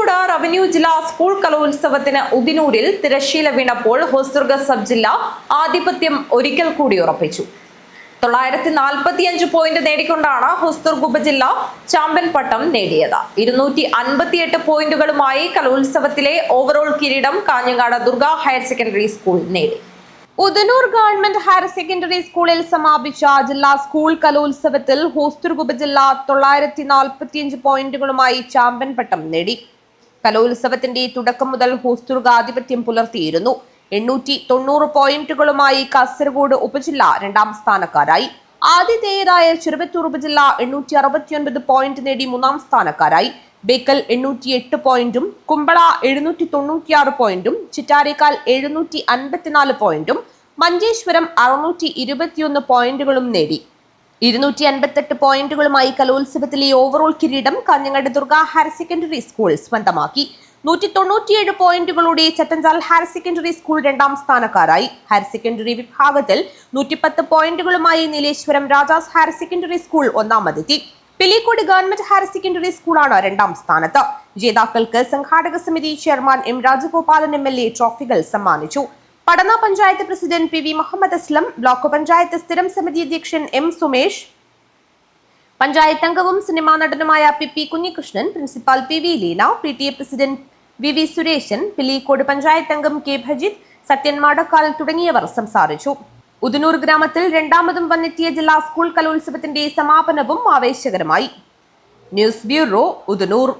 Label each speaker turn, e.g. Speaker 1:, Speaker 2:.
Speaker 1: Kozhikode revenue ജില്ലാ school കലോത്സവത്തിന് ഉദിനൂരിൽ തിരശ്ശീല വീണപ്പോൾ ഹോസ്ദുർഗ സബ് ജില്ല ആധിപത്യം ഒരിക്കൽ കൂടി ഉറപ്പിച്ചു. തൊള്ളായിരത്തി നാൽപ്പത്തിയഞ്ച് പോയിന്റ് നേടിക്കൊണ്ടാണ് ഹൊസ്ദുർഗ് ഉപജില്ല ചാമ്പ്യൻ പട്ടം നേടിയത്. ഇരുന്നൂറ്റി അൻപത്തിയെട്ട് പോയിന്റുകളുമായി കലോത്സവത്തിലെ ഓവറോൾ കിരീടം Kanhangad Durga higher secondary school നേടി. ഉദനൂർ ഗവൺമെന്റ് ഹയർ സെക്കൻഡറി സ്കൂളിൽ സമാപിച്ച ജില്ലാ സ്കൂൾ കലോത്സവത്തിൽ ഹോസ്ദുർഗ് ഉപജില്ല തൊള്ളായിരത്തി നാൽപ്പത്തിയഞ്ച് പോയിന്റുകളുമായി ചാമ്പ്യൻ പട്ടം നേടി. കലോത്സവത്തിന്റെ തുടക്കം മുതൽ ഹോസ്ദുർഗ് ആധിപത്യം പുലർത്തിയിരുന്നു. എണ്ണൂറ്റി തൊണ്ണൂറ് പോയിന്റുകളുമായി കാസർഗോഡ് ഉപജില്ല രണ്ടാം സ്ഥാനക്കാരായി. ആതിഥേയരായ ചെറുവത്തൂർ ഉപജില്ല എണ്ണൂറ്റി അറുപത്തിയൊൻപത് പോയിന്റ് നേടി മൂന്നാം സ്ഥാനക്കാരായി. ബേക്കൽ എണ്ണൂറ്റി എട്ട് പോയിന്റും കുമ്പള എഴുന്നൂറ്റി തൊണ്ണൂറ്റിയാറ് പോയിന്റും ചിറ്റാരേക്കാൽ എഴുന്നൂറ്റി അൻപത്തിനാല് പോയിന്റും മഞ്ചേശ്വരം അറുന്നൂറ്റി ഇരുപത്തിയൊന്ന് പോയിന്റുകളും നേടി. ഇരുന്നൂറ്റി അൻപത്തെട്ട് പോയിന്റുകളുമായി കലോത്സവത്തിലെ ഓവറോൾ കിരീടം Kanhangad Durga higher secondary school സ്വന്തമാക്കി. നൂറ്റി തൊണ്ണൂറ്റിയേഴ് പോയിന്റുകളോടെ ചട്ടഞ്ചാൽ ഹയർ സെക്കൻഡറി സ്കൂൾ രണ്ടാം സ്ഥാനക്കാരായി. ഹയർ സെക്കൻഡറി വിഭാഗത്തിൽ നൂറ്റിപ്പത്ത് പോയിന്റുകളുമായി Nileshwaram Rajas higher secondary school ഒന്നാമതെത്തി. പിലിക്കോട് ഗവൺമെന്റ് ഹയർ സെക്കൻഡറി സ്കൂളാണ് രണ്ടാം സ്ഥാനത്ത്. ജേതാക്കൾക്ക് സംഘാടക സമിതി ചെയർമാൻ എം രാജഗോപാലൻ എം ട്രോഫികൾ സമ്മാനിച്ചു. Padanna panchayat president P V Muhammad Aslam block panchayat സ്ഥിരം സമിതി അധ്യക്ഷൻ എം സുമേഷ് പഞ്ചായത്ത് അംഗവും സിനിമാ നടനുമായ P P Kunhikrishnan principal P V Leela P T A president V V Sureshan Pilicode panchayat അംഗം കെ ഭജിത് സത്യൻ മാടക്കാൽ തുടങ്ങിയവർ സംസാരിച്ചു. ഉദനൂർ ഗ്രാമത്തിൽ രണ്ടാമതും വന്നെത്തിയ ജില്ലാ സ്കൂൾ കലോത്സവത്തിന്റെ സമാപനവും ആവേശകരമായി. News bureau Udinur.